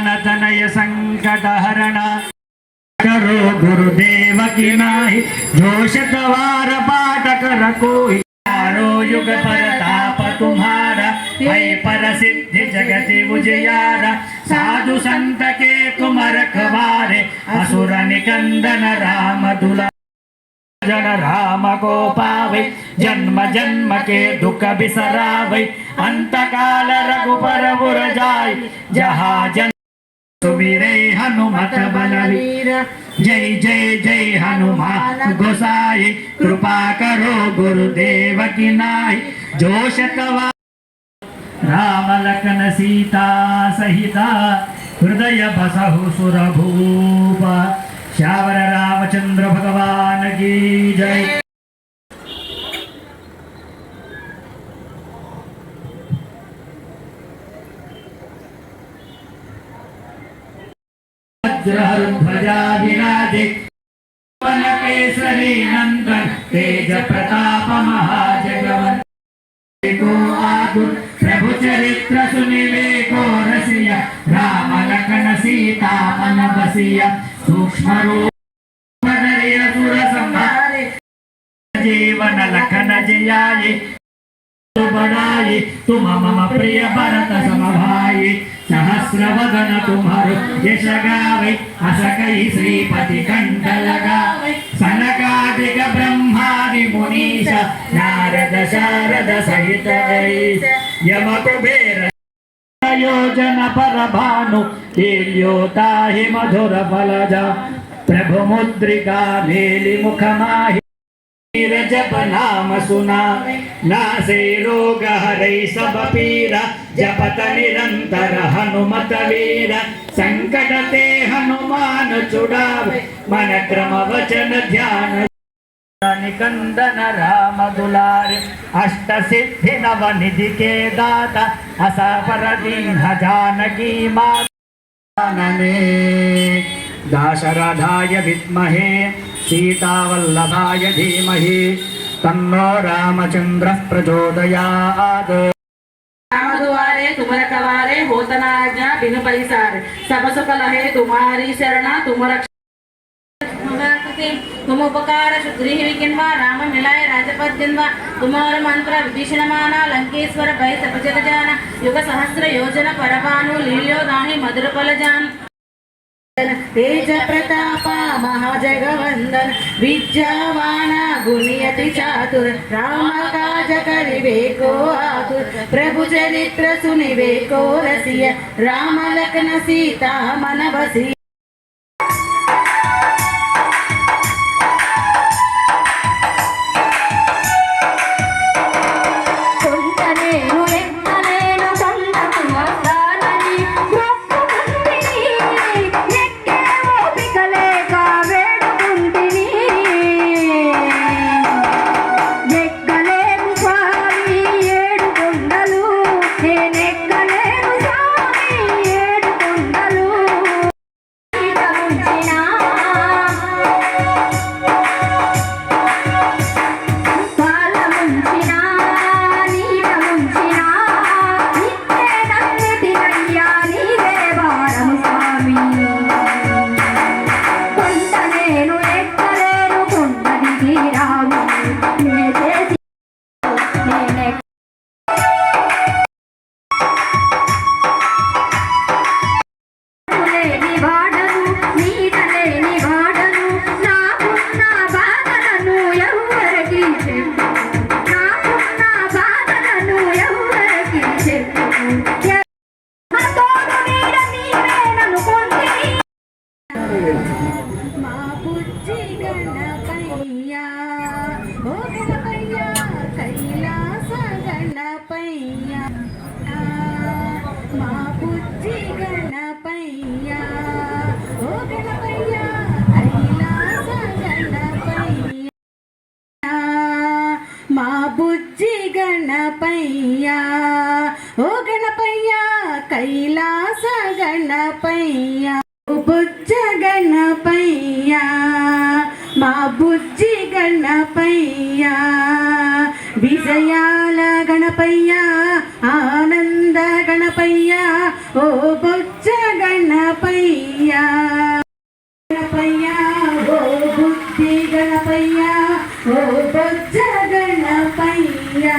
पवनतनय सङ्कटहरण करो गुरुदेव की नाही जोशत वार पाठ कर कोई चारो युग परताप तुम्हारा। है पर सिद्धि जगति उजियारा। साधु संत के तुम रखवारे असुर निकंदन राम दुला। जन राम को पावे, जन्म जन्म के दुख बिसरावे। अंत काल रघुपर बुर जाय जहाँ जन सुमिरे हनुमत बलवीर। जय जय जय हनुमान गोसाई। कृपा करो गुरुदेव की नाई। जोश कवा। राम लखन सीता सहिता। हृदय बसहु सुरभूप। श्यावर रामचंद्र भगवान की जय। वज्रध्वजा विराजे पवन केसरी नंदन तेज प्रताप महाजगवन को आतुर प्रभु चरित्र सुनिवे को रसिया राम लखन सीता मन बसिया सूक्ष्म रूप धरिय सुर संहारे जीवन लखन जियाये तो बढ़ाई तुम मम प्रिय भरत समभाई सहस्र वदन तुम्हारो यश गावे अस कई श्रीपति कंठ लगावे सनकादिक ब्रह्मादि मुनीश नारद शारद सहित ऐस यम कुबेर योजन पर भानु लील्योता हि मधुर फलजा प्रभु मुद्रिका मेलि मुख माहि जप नाम सुना नासे रोग हरै सब पीरा जपत निरंतर हनुमत वीर संकट ते हनुमान छुड़ावे मन क्रम वचन ध्यान निकंदन राम दुलारे अष्ट सिद्धि नव निधि के दाता असा पर दीन जानकी माता नने दाशरथाय विद्महे सीतावल्लभाय धीमहि तन्नो रामचन्द्रः प्रचोदयात्। राम दुआरे तुम रखवारे होतना आज्ञा बिन पैसारे सब लहे तुम्हारी शरणा तुम तुम उपकार राम मिलाय मंत्र लंकेश्वर भय युग सहस्र योजन परभानु लील्यो, दाहि जान తేజ ప్రతాప మహాజగవందన విద్యావాన గుణియతి చాతుర రామ కాజ కరివేకో ఆతుర ప్రభు చరిత్ర సునివేకో రసియ రామ లక్న సీత మనవసి బుజ్జి గణపయ్యా ఓ గణపయ్యా కైలాస గణపయ్యా. బుజ్జ గణపయ్యా మా బుజ్జి గణపయ్యా విజయాల గణపయ్యా ఆనంద గణపయ్యా ఓ బుజ్జ గణపయ్యా గణపయ్యా ఓ బుద్ధి గణపయ్యా ఓ బుజ్జ గణపయ్యా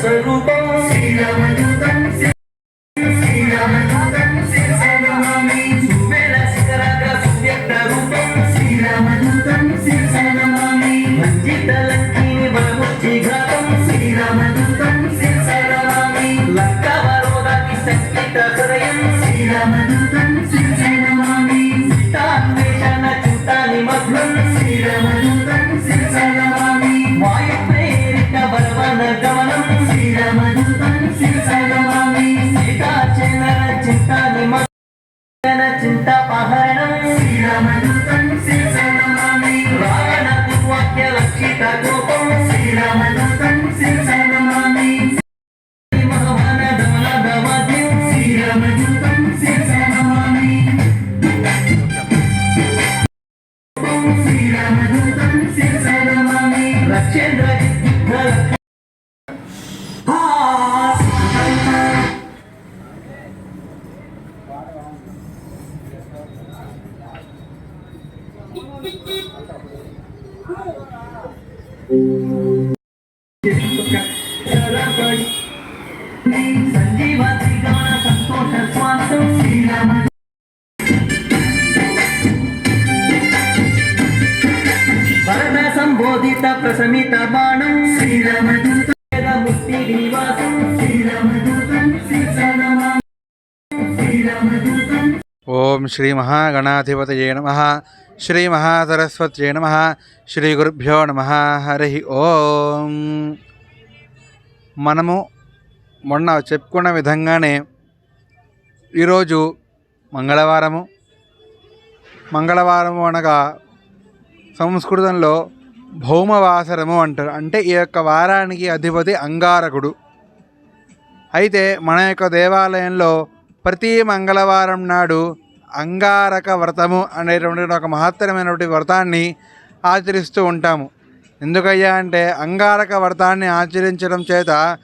స్వరూపం శ్రీరామదూతం శ్రీ సదమని రక్షణ సంబోధిత ప్రసమిత బాణం. శ్రీరామదూత ముక్తి నివాసం శ్రీరామదూతం శ్రీరామదూతం ఓం శ్రీ మహాగణాధిపతయే నమ. శ్రీ మహాసరస్వత్యే నమ. శ్రీ గురుభ్యో నమ. హరి ఓం. మనము మొన్న చెప్పుకున్న విధంగానే ఈరోజు మంగళవారము. మంగళవారము అనగా సంస్కృతంలో భౌమవాసరము అంటారు. అంటే ఈ యొక్క వారానికి అధిపతి అంగారకుడు. అయితే మన యొక్క దేవాలయంలో ప్రతి మంగళవారం నాడు అంగారక వ్రతము అనేటువంటి ఒక మహత్తరమైనటువంటి వ్రతాన్ని ఆచరిస్తూ ఉంటాము. ఎందుకయ్యా అంటే అంగారక వ్రతాన్ని ఆచరించడం చేత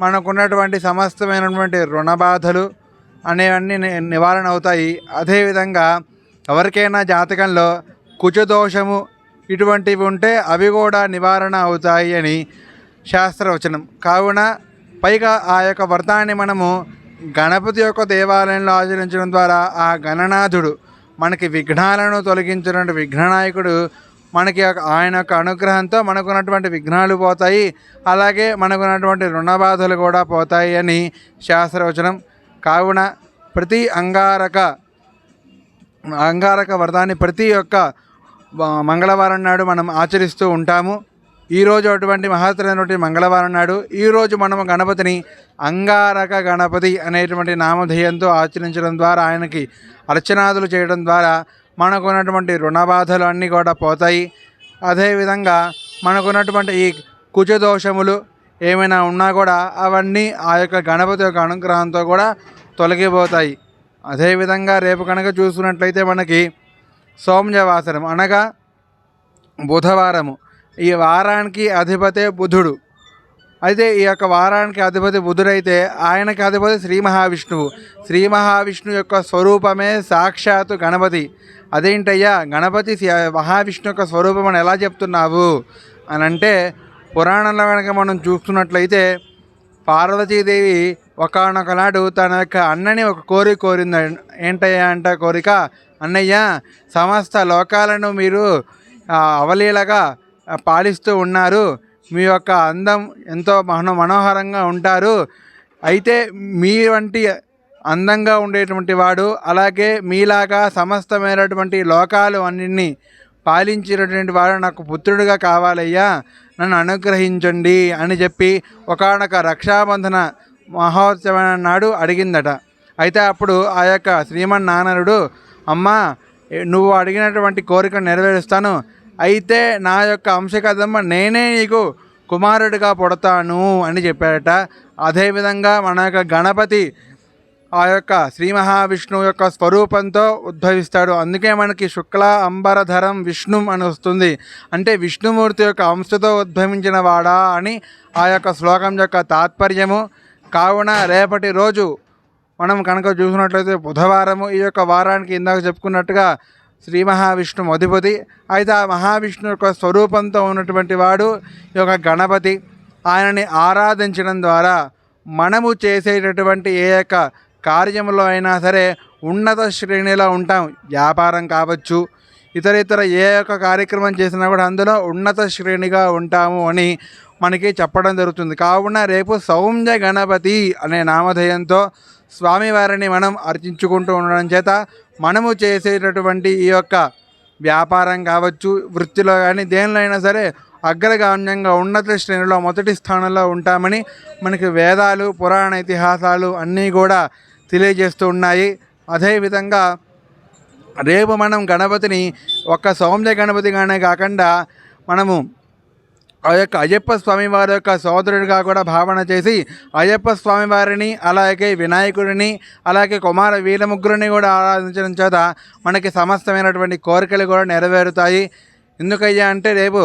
మనకున్నటువంటి సమస్తమైనటువంటి రుణబాధలు అనేవన్నీ ని- నివారణ అవుతాయి. అదేవిధంగా ఎవరికైనా జాతకంలో కుచదోషము ఇటువంటివి ఉంటే అవి కూడా నివారణ అవుతాయి అని శాస్త్రవచనం. కావున పైగా ఆ యొక్క వ్రతాన్ని మనము గణపతి యొక్క దేవాలయంలో ఆచరించడం ద్వారా ఆ గణనాథుడు మనకి విఘ్నాలను తొలగించినటువంటి విఘ్ననాయకుడు మనకి ఆయన యొక్క అనుగ్రహంతో మనకున్నటువంటి విఘ్నాలు పోతాయి. అలాగే మనకున్నటువంటి రుణ బాధలు కూడా పోతాయి అని శాస్త్రవచనం. కావున ప్రతి అంగారక అంగారక వ్రతాన్ని ప్రతి ఒక్క మంగళవారం నాడు మనం ఆచరిస్తూ ఉంటాము. ఈరోజు అటువంటి మహత్తరైనటువంటి మంగళవారం నాడు ఈరోజు మనము గణపతిని అంగారక గణపతి అనేటువంటి నామధేయంతో ఆచరించడం ద్వారా ఆయనకి అర్చనాదులు చేయడం ద్వారా మనకున్నటువంటి రుణ బాధలు అన్నీ కూడా పోతాయి. అదేవిధంగా మనకున్నటువంటి ఈ కుజదోషములు ఏమైనా ఉన్నా కూడా అవన్నీ ఆ యొక్క గణపతి యొక్క అనుగ్రహంతో కూడా తొలగిపోతాయి. అదేవిధంగా రేపు కనుక చూసుకున్నట్లయితే మనకి సోమవాసరం అనగా బుధవారము. ఈ వారానికి అధిపతే బుధుడు. అయితే ఈ యొక్క వారానికి అధిపతి బుధుడైతే ఆయనకి అధిపతి శ్రీ మహావిష్ణువు. శ్రీ మహావిష్ణువు యొక్క స్వరూపమే సాక్షాత్తు గణపతి. అదేంటయ్యా? గణపతి శ్రీ- మహావిష్ణు యొక్క స్వరూపం అని ఎలా చెప్తున్నావు? అని అంటే పురాణంలో కనుక మనం చూస్తున్నట్లయితే పార్వతీదేవి ఒకనొకనాడు తన యొక్క అన్నని ఒక కోరిక కోరింది ఏంటయ్యా అంట కోరిక? అన్నయ్య సమస్త లోకాలను మీరు అవలీలగా పాలిస్తూ ఉన్నారు. మీ యొక్క అందం ఎంతో మనో మనోహరంగా ఉంటారు. అయితే మీ వంటి అందంగా ఉండేటువంటి వాడు అలాగే మీలాగా సమస్తమైనటువంటి లోకాలు అన్నింటినీ పాలించినటువంటి వాడు నాకు పుత్రుడిగా కావాలయ్యా. నన్ను అనుగ్రహించండి అని చెప్పి ఒకనొక రక్షాబంధన మహోత్సవం నాడు అడిగిందట. అయితే అప్పుడు ఆ యొక్క శ్రీమన్నారాయణుడు అమ్మా నువ్వు అడిగినటువంటి కోరిక నెరవేరుస్తాను. అయితే నా యొక్క అంశకథమ్మ నేనే నీకు కుమారుడిగా పుడతాను అని చెప్పాడట. అదేవిధంగా మన యొక్క గణపతి ఆ యొక్క శ్రీ మహావిష్ణువు యొక్క స్వరూపంతో ఉద్భవిస్తాడు. అందుకే మనకి శుక్ల అంబరధరం విష్ణు అని వస్తుంది. అంటే విష్ణుమూర్తి యొక్క అంశతో ఉద్భవించిన వాడా అని ఆ యొక్క శ్లోకం యొక్క తాత్పర్యము. కావున రేపటి రోజు మనం కనుక చూసినట్లయితే బుధవారము ఈ యొక్క వారానికి ఇందాక చెప్పుకున్నట్టుగా శ్రీ మహావిష్ణు అధిపతి. అయితే ఆ మహావిష్ణు యొక్క స్వరూపంతో ఉన్నటువంటి వాడు ఈ యొక్క గణపతి. ఆయనని ఆరాధించడం ద్వారా మనము చేసేటటువంటి ఏ యొక్క కార్యంలో అయినా సరే ఉన్నత శ్రేణిలో ఉంటాం. వ్యాపారం కావచ్చు ఇతర ఇతర ఏ యొక్క కార్యక్రమం చేసినా కూడా అందులో ఉన్నత శ్రేణిగా ఉంటాము అని మనకి చెప్పడం జరుగుతుంది. కావున రేపు సౌమ్య గణపతి అనే నామధేయంతో స్వామివారిని మనం అర్చించుకుంటూ ఉండడం చేత మనము చేసేటటువంటి ఈ యొక్క వ్యాపారం కావచ్చు వృత్తిలో కానీ దేనిలో అయినా సరే అగ్రగామ్యంగా ఉన్నత శ్రేణిలో మొదటి స్థానంలో ఉంటామని మనకి వేదాలు పురాణ ఇతిహాసాలు అన్నీ కూడా తెలియజేస్తూ ఉన్నాయి. అదేవిధంగా రేపు మనం గణపతిని ఒక్క సౌమ్య గణపతిగానే కాకుండా మనము ఆ యొక్క అయ్యప్ప స్వామి వారి యొక్క సోదరుడిగా కూడా భావన చేసి అయ్యప్ప స్వామి వారిని అలాగే వినాయకుడిని అలాగే కుమార వీల ముగ్గురిని కూడా ఆరాధించడం చేత మనకి సమస్తమైనటువంటి కోరికలు కూడా నెరవేరుతాయి. ఎందుకయ్యా అంటే రేపు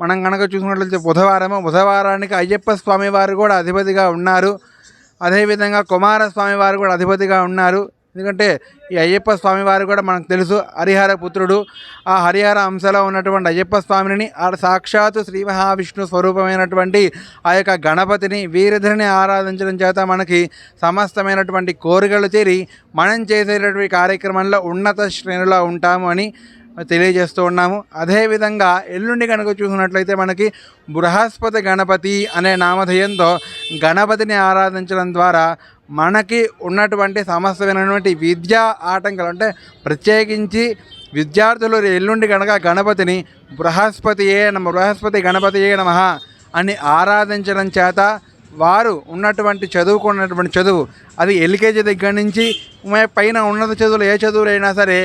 మనం కనుక చూసినట్లయితే బుధవారము బుధవారానికి అయ్యప్ప స్వామి వారు కూడా అధిపతిగా ఉన్నారు. అదేవిధంగా కుమారస్వామి వారు కూడా అధిపతిగా ఉన్నారు. ఎందుకంటే ఈ అయ్యప్ప స్వామి వారు కూడా మనకు తెలుసు హరిహర పుత్రుడు. ఆ హరిహర అంశలో ఉన్నటువంటి అయ్యప్ప స్వామిని ఆ సాక్షాత్తు శ్రీ మహావిష్ణు స్వరూపమైనటువంటి ఆ యొక్క గణపతిని వీరధిని ఆరాధించడం చేత మనకి సమస్తమైనటువంటి కోరికలు తీరి మనం చేసేటటువంటి కార్యక్రమంలో ఉన్నత శ్రేణిలో ఉంటాము అని తెలియజేస్తూ ఉన్నాము. అదేవిధంగా ఎల్లుండి కనుక చూసినట్లయితే మనకి బృహస్పతి గణపతి అనే నామధేయంతో గణపతిని ఆరాధించడం ద్వారా మనకి ఉన్నటువంటి సమస్తమైనటువంటి విద్యా ఆటంకాలు అంటే ప్రత్యేకించి విద్యార్థులు ఎల్లుండి కనుక గణపతిని బృహస్పతియే నమ బృహస్పతి గణపతియే నమ అని ఆరాధించడం చేత వారు ఉన్నటువంటి చదువుకున్నటువంటి చదువు అది ఎల్కేజీ దగ్గర నుంచి పైన ఉన్నత చదువులు ఏ చదువులైనా సరే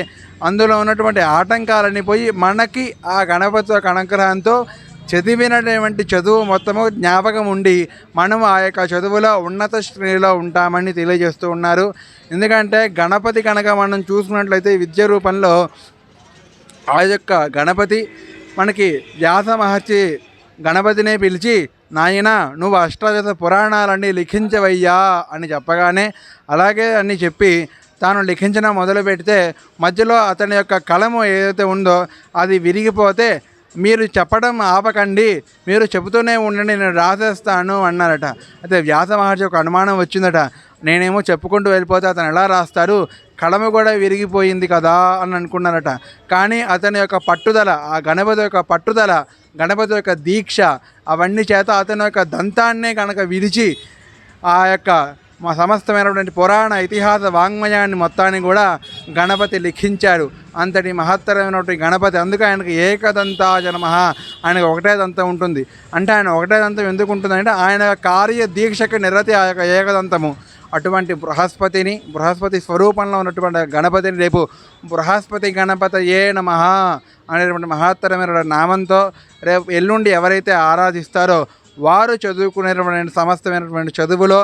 అందులో ఉన్నటువంటి ఆటంకాలన్నీ పోయి మనకి ఆ గణపతి యొక్క అనుగ్రహంతో చదివినటువంటి చదువు మొత్తము జ్ఞాపకం ఉండి మనం ఆ యొక్క చదువులో ఉన్నత శ్రేణిలో ఉంటామని తెలియజేస్తూ ఉన్నారు. ఎందుకంటే గణపతి కనుక మనం చూసుకున్నట్లయితే విద్య రూపంలో ఆ యొక్క గణపతి మనకి వ్యాస మహర్షి గణపతినే పిలిచి నాయన నువ్వు అష్టాదశ పురాణాలన్నీ లిఖించవయ్యా అని చెప్పగానే అలాగే అని చెప్పి తాను లిఖించడం మొదలు పెడితే మధ్యలో అతని యొక్క కలము ఏదైతే ఉందో అది విరిగిపోతే మీరు చెప్పడం ఆపకండి. మీరు చెబుతూనే ఉండండి నేను రాసేస్తాను అన్నారట. అయితే వ్యాస మహర్షి ఒక అనుమానం వచ్చిందట. నేనేమో చెప్పుకుంటూ వెళ్ళిపోతే అతను ఎలా రాస్తారు? కళము కూడా విరిగిపోయింది కదా అని అనుకున్నారట. కానీ అతని యొక్క పట్టుదల ఆ గణపతి యొక్క పట్టుదల గణపతి యొక్క దీక్ష అవన్నీ చేత అతని యొక్క దంతాన్నే కనుక విరిచి ఆ యొక్క మా సమస్తమైనటువంటి పురాణ ఇతిహాస వాంగ్మయాన్ని మొత్తాన్ని కూడా గణపతి లిఖించారు అంతటి మహత్తరమైనటువంటి గణపతి అందుకే ఆయనకు ఏకదంతాజ జనమ ఆయనకు ఒకటే దంతం ఉంటుంది. అంటే ఆయన ఒకటే దంతం ఎందుకు ఉంటుందంటే ఆయన కార్య దీక్షకు నిరతి ఆ యొక్క ఏకదంతము. అటువంటి బృహస్పతిని బృహస్పతి స్వరూపంలో ఉన్నటువంటి గణపతిని రేపు బృహస్పతి గణపతి ఏ నమ అనేటువంటి మహత్తరమైన నామంతో రేపు ఎల్లుండి ఎవరైతే ఆరాధిస్తారో వారు చదువుకునేటువంటి సమస్తమైనటువంటి చదువులో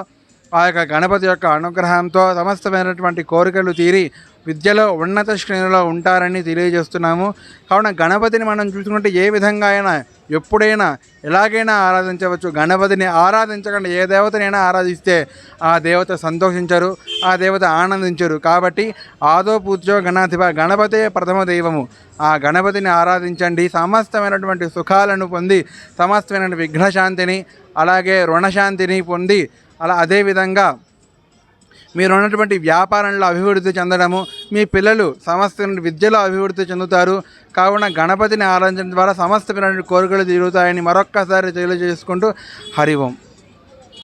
ఆ యొక్క గణపతి యొక్క అనుగ్రహంతో సమస్తమైనటువంటి కోరికలు తీరి విద్యలో ఉన్నత శ్రేణిలో ఉంటారని తెలియజేస్తున్నాము. కావున గణపతిని మనం చూసుకుంటే ఏ విధంగా అయినా ఎప్పుడైనా ఎలాగైనా ఆరాధించవచ్చు. గణపతిని ఆరాధించకుండా ఏ దేవతనైనా ఆరాధిస్తే ఆ దేవత సంతోషించరు ఆ దేవత ఆనందించరు. కాబట్టి ఆదో పూజ్యో గణాధిప గణపతే ప్రథమ దైవము. ఆ గణపతిని ఆరాధించండి. సమస్తమైనటువంటి సుఖాలను పొంది సమస్తమైన విఘ్నశాంతిని అలాగే రుణశాంతిని పొంది అలా అదేవిధంగా మీరు ఉన్నటువంటి వ్యాపారంలో అభివృద్ధి చెందడము మీ పిల్లలు సమస్త విద్యలో అభివృద్ధి చెందుతారు. కావున గణపతిని ఆరాధించడం ద్వారా సమస్త కోరికలు తీరుతాయని మరొక్కసారి తెలియజేసుకుంటూ హరి ఓం.